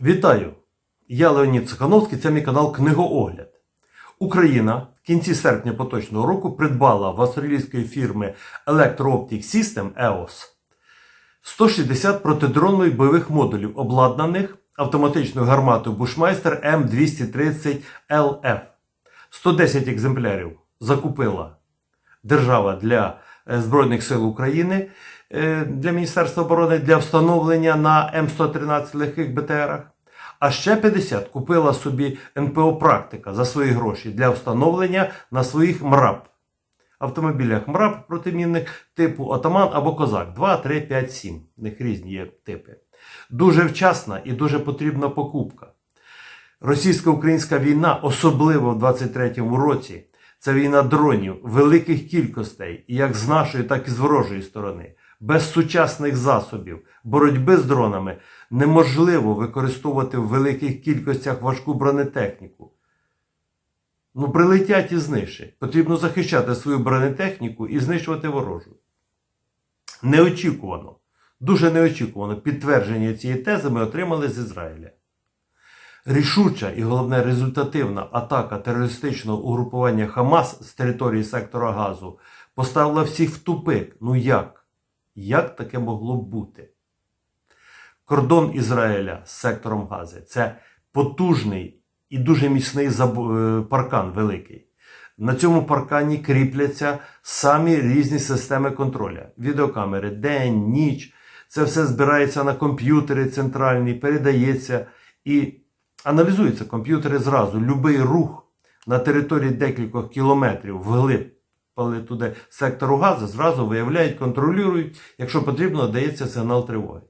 Вітаю! Я Леонід Цихановський, це мій канал Книгоогляд. Україна в кінці серпня поточного року придбала в австралійської фірми Electro-Optic System EOS 160 протидронових бойових модулів, обладнаних автоматичною гарматою Bushmaster М230LF. 110 екземплярів закупила держава для е, Збройних сил України для Міністерства оборони для встановлення на М113 легких БТРах. А ще 50 купила собі НПО Практика за свої гроші для встановлення на своїх МРАП. Автомобілях МРАП протимінних типу Отаман або Козак 2, 3, 5, 7. В них різні є типи. Дуже вчасна і дуже потрібна покупка. Російсько-українська війна, особливо в 23-му році, це війна дронів великих кількостей, як з нашої, так і з ворожої сторони. Без сучасних засобів боротьби з дронами неможливо використовувати в великих кількостях важку бронетехніку. Ну, прилетять і знищать. Потрібно захищати свою бронетехніку і знищувати ворожу. Неочікувано, дуже неочікувано підтвердження цієї тези ми отримали з Ізраїля. Рішуча і головне результативна атака терористичного угрупування Хамас з території сектора Газу поставила всіх в тупик. Ну як? Як таке могло бути? Кордон Ізраїля з сектором Гази це потужний і дуже міцний е, паркан великий. На цьому паркані кріпляться самі різні системи контроля: відеокамери, день, ніч. Це все збирається на комп'ютери центральні, передається і аналізуються комп'ютери зразу. Любий рух на території декількох кілометрів вглиб але туди сектору газу зразу виявляють, контролюють, якщо потрібно, дається сигнал тривоги.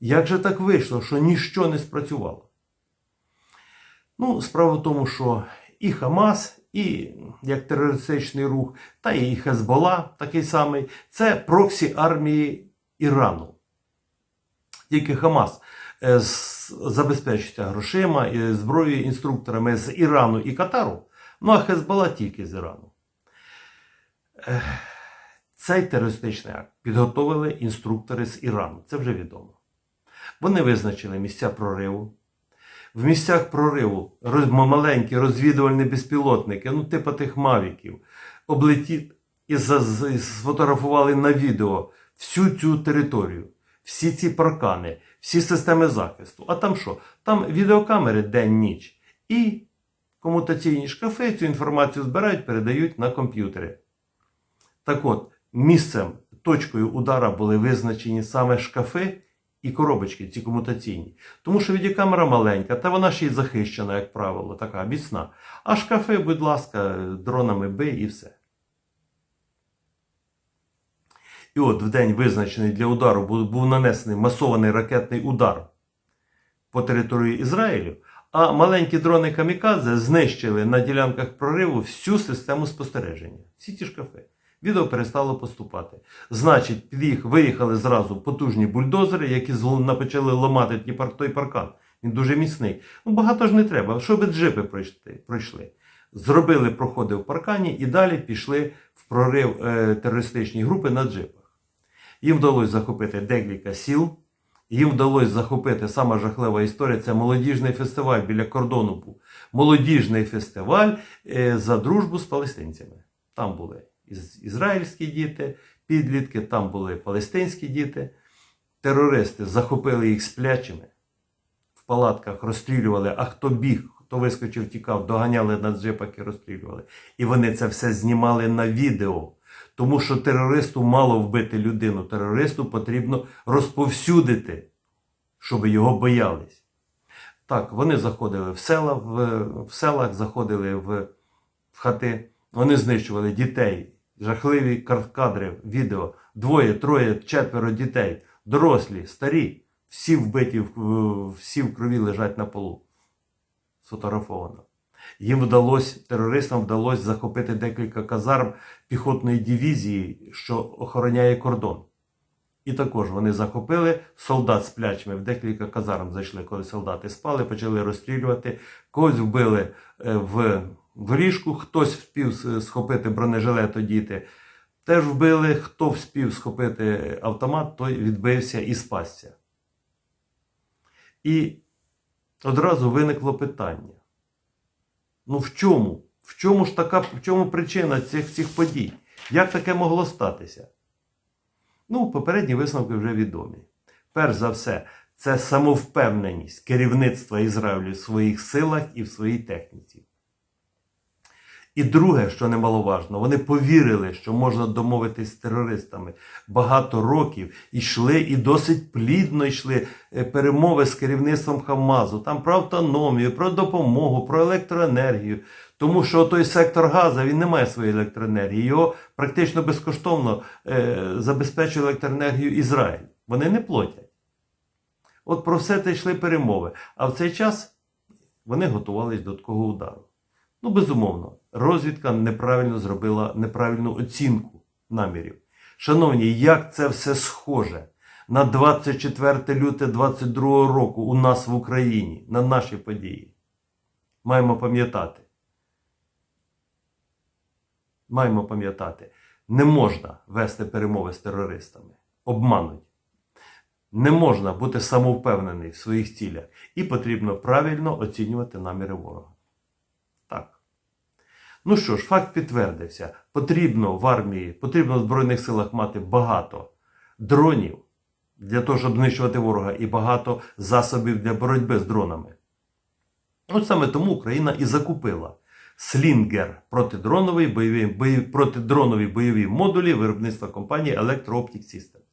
Як же так вийшло, що ніщо не спрацювало? Ну, справа в тому, що і Хамас, і як терористичний рух, та і Хезбола такий самий, це проксі армії Ірану. Тільки Хамас е, забезпечується грошима, зброєю, інструкторами з Ірану і Катару, ну а Хезбола тільки з Ірану. Цей терористичний акт підготовили інструктори з Ірану. Це вже відомо. Вони визначили місця прориву. В місцях прориву маленькі розвідувальні безпілотники, ну, типу тих мавіків, облетіли і сфотографували на відео всю цю територію, всі ці паркани, всі системи захисту. А там що? Там відеокамери день-ніч. І комутаційні шкафи цю інформацію збирають, передають на комп'ютери. Так от, місцем, точкою удара були визначені саме шкафи і коробочки, ці комутаційні. Тому що відеокамера маленька, та вона ще й захищена, як правило, така міцна. А шкафи, будь ласка, дронами бий і все. І от в день визначений для удару був, нанесений масований ракетний удар по території Ізраїлю, а маленькі дрони Камікадзе знищили на ділянках прориву всю систему спостереження, всі ті шкафи. Відео перестало поступати. Значить, під їх виїхали зразу потужні бульдозери, які почали ламати той паркан. Він дуже міцний. Ну, багато ж не треба, щоб джипи пройшли. Зробили проходи в паркані і далі пішли в прорив е, терористичні групи на джипах. Їм вдалося захопити декілька сіл. Їм вдалося захопити сама жахлива історія. Це молодіжний фестиваль біля кордону був. Молодіжний фестиваль е, за дружбу з палестинцями. Там були ізраїльські діти, підлітки, там були палестинські діти. Терористи захопили їх сплячими, в палатках розстрілювали, а хто біг, хто вискочив, тікав, доганяли на джипах і розстрілювали. І вони це все знімали на відео. Тому що терористу мало вбити людину, терористу потрібно розповсюдити, щоб його боялись. Так, вони заходили в села, в, в селах, заходили в, в хати, вони знищували дітей, жахливі кадри, відео, двоє, троє, четверо дітей, дорослі, старі, всі вбиті, всі в крові лежать на полу. Сфотографовано. Їм вдалося, терористам вдалося захопити декілька казарм піхотної дивізії, що охороняє кордон. І також вони захопили солдат з плячами в декілька казарм зайшли, коли солдати спали, почали розстрілювати. Когось вбили е, в, ліжку, хтось вспів схопити бронежилет одіти. Теж вбили, хто вспів схопити автомат, той відбився і спасся. І одразу виникло питання. Ну в чому? В чому ж така в чому причина цих цих подій? Як таке могло статися? Ну, попередні висновки вже відомі. Перш за все, це самовпевненість керівництва Ізраїлю в своїх силах і в своїй техніці. І друге, що немаловажно, вони повірили, що можна домовитись з терористами. Багато років йшли і досить плідно йшли е, перемови з керівництвом Хамазу. Там про автономію, про допомогу, про електроенергію. Тому що той сектор Газа він не має своєї електроенергії. Його практично безкоштовно е, забезпечує електроенергію Ізраїль. Вони не платять. От про все це йшли перемови. А в цей час вони готувалися до такого удару. Ну, безумовно, розвідка неправильно зробила неправильну оцінку намірів. Шановні, як це все схоже на 24 люте 22 року у нас в Україні, на наші події? Маємо пам'ятати. Маємо пам'ятати, не можна вести перемови з терористами. Обмануть. Не можна бути самовпевнений в своїх цілях. І потрібно правильно оцінювати наміри ворога. Ну що ж, факт підтвердився. Потрібно в армії, потрібно в Збройних силах мати багато дронів для того, щоб знищувати ворога, і багато засобів для боротьби з дронами. От саме тому Україна і закупила Слінгер протидронові бойові, бої, протидронові бойові модулі виробництва компанії Electro-Optic Systems.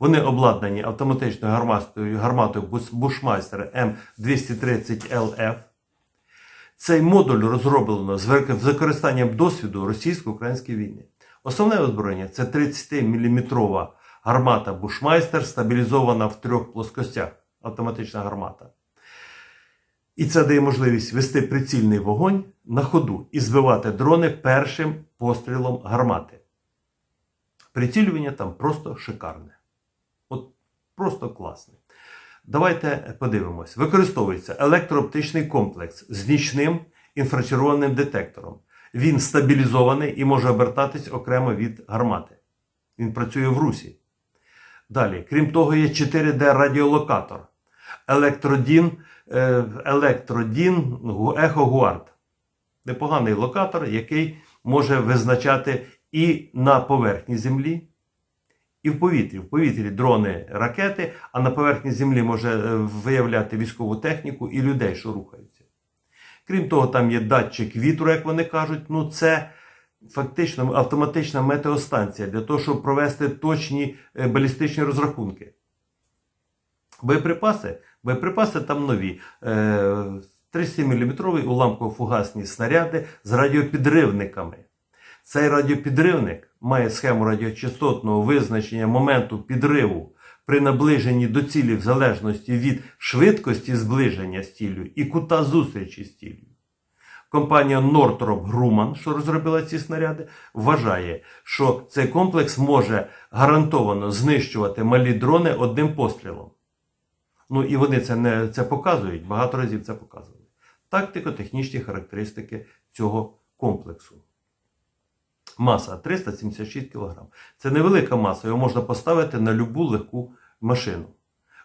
Вони обладнані автоматичною гарматою, гарматою Bushmaster M230LF. Цей модуль розроблено з використанням досвіду російсько-української війни. Основне озброєння це 30-мм гармата Bushmaster, стабілізована в трьох плоскостях. Автоматична гармата. І це дає можливість вести прицільний вогонь на ходу і збивати дрони першим пострілом гармати. Прицілювання там просто шикарне. От просто класне. Давайте подивимось. Використовується електрооптичний комплекс з нічним інфрачервоним детектором. Він стабілізований і може обертатись окремо від гармати. Він працює в русі. Далі, крім того, є 4D радіолокатор. Електродін, е, електродін Ехо Гуард. Непоганий локатор, який може визначати і на поверхні землі, і в повітрі. В повітрі дрони, ракети, а на поверхні землі може е, виявляти військову техніку і людей, що рухаються. Крім того, там є датчик вітру, як вони кажуть. Ну, це фактично автоматична метеостанція для того, щоб провести точні е, балістичні розрахунки. Боєприпаси, боєприпаси там нові. 30-мм уламково-фугасні снаряди з радіопідривниками. Цей радіопідривник має схему радіочастотного визначення моменту підриву при наближенні до цілі в залежності від швидкості зближення з і кута зустрічі з ціллю. Компанія Northrop Grumman, що розробила ці снаряди, вважає, що цей комплекс може гарантовано знищувати малі дрони одним пострілом. Ну і вони це не це показують, багато разів це показували. Тактико-технічні характеристики цього комплексу. Маса 376 кг. Це невелика маса, його можна поставити на любу легку машину.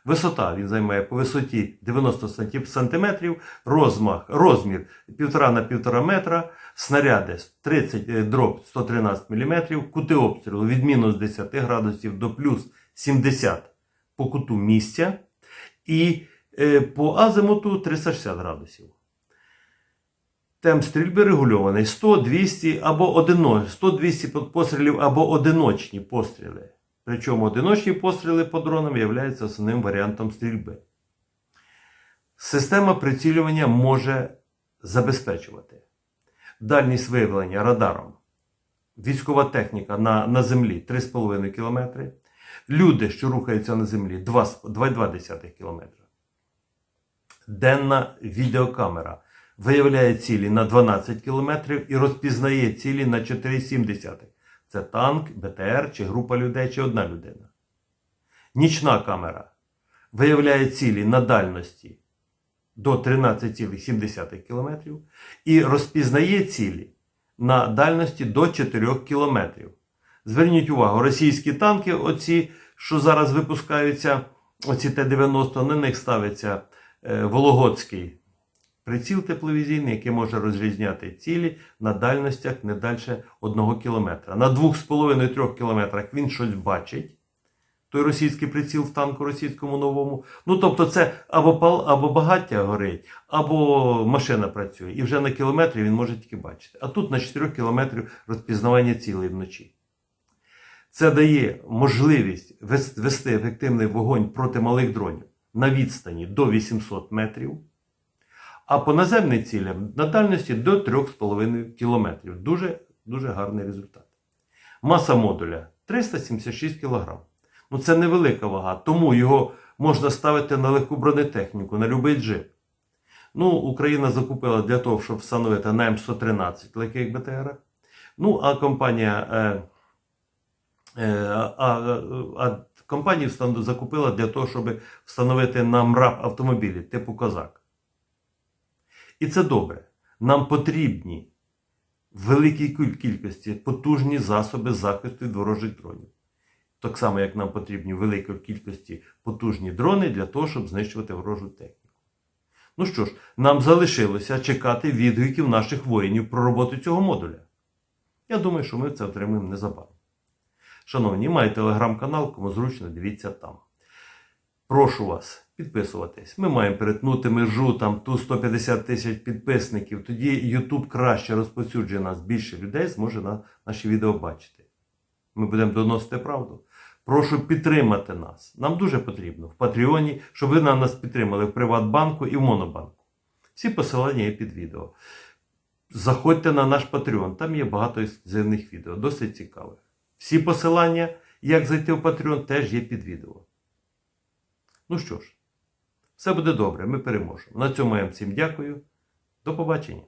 Висота він займає по висоті 90 см, розмах, розмір 1,5 на 1,5 метра, снаряди 30 е, дроб 113 мм, кути обстрілу від мінус 10 градусів до плюс 70 по куту місця і е, по азимуту 360 градусів. Темп стрільби регульований 100-200 або 100-200 пострілів або одиночні постріли. Причому одиночні постріли по дронам являються основним варіантом стрільби. Система прицілювання може забезпечувати дальність виявлення радаром. Військова техніка на на землі 3,5 км. Люди, що рухаються на землі 2,2 км. Денна відеокамера виявляє цілі на 12 км і розпізнає цілі на 4,7. Це танк, БТР, чи група людей, чи одна людина. Нічна камера виявляє цілі на дальності до 13,7 км і розпізнає цілі на дальності до 4 км. Зверніть увагу, російські танки, оці, що зараз випускаються, оці Т-90, на них ставиться е, Вологодський приціл тепловізійний, який може розрізняти цілі на дальностях не далі 1 кілометра. На 2,5-3 кілометрах він щось бачить. Той російський приціл в танку російському новому. Ну, тобто, це або, пал, або багаття горить, або машина працює. І вже на кілометрі він може тільки бачити. А тут на 4 кілометрів розпізнавання цілей вночі. Це дає можливість вести ефективний вогонь проти малих дронів на відстані до 800 метрів, а по наземним цілям на дальності до 3,5 кілометрів. Дуже, дуже гарний результат. Маса модуля 376 кг. Ну це невелика вага, тому його можна ставити на легку бронетехніку, на будь-який джип. Ну, Україна закупила для того, щоб встановити на М113 легких БТР. Ну, а компанія, е, е, а, а компанія закупила для того, щоб встановити на МРАП автомобілі типу Козак. І це добре. Нам потрібні в великій кількості потужні засоби захисту від ворожих дронів. Так само, як нам потрібні в великій кількості потужні дрони для того, щоб знищувати ворожу техніку. Ну що ж, нам залишилося чекати відгуків наших воїнів про роботу цього модуля. Я думаю, що ми це отримаємо незабаром. Шановні, маю телеграм-канал, кому зручно, дивіться там. Прошу вас підписуватись. Ми маємо перетнути межу там ту 150 тисяч підписників. Тоді YouTube краще розповсюджує нас, більше людей зможе на наші відео бачити. Ми будемо доносити правду. Прошу підтримати нас. Нам дуже потрібно в Патреоні, щоб ви на нас підтримали в Приватбанку і в Монобанку. Всі посилання є під відео. Заходьте на наш Patreon, там є багато ексклюзивних відео, досить цікавих. Всі посилання, як зайти в Patreon, теж є під відео. Ну що ж, все буде добре, ми переможемо. На цьому я всім дякую. До побачення.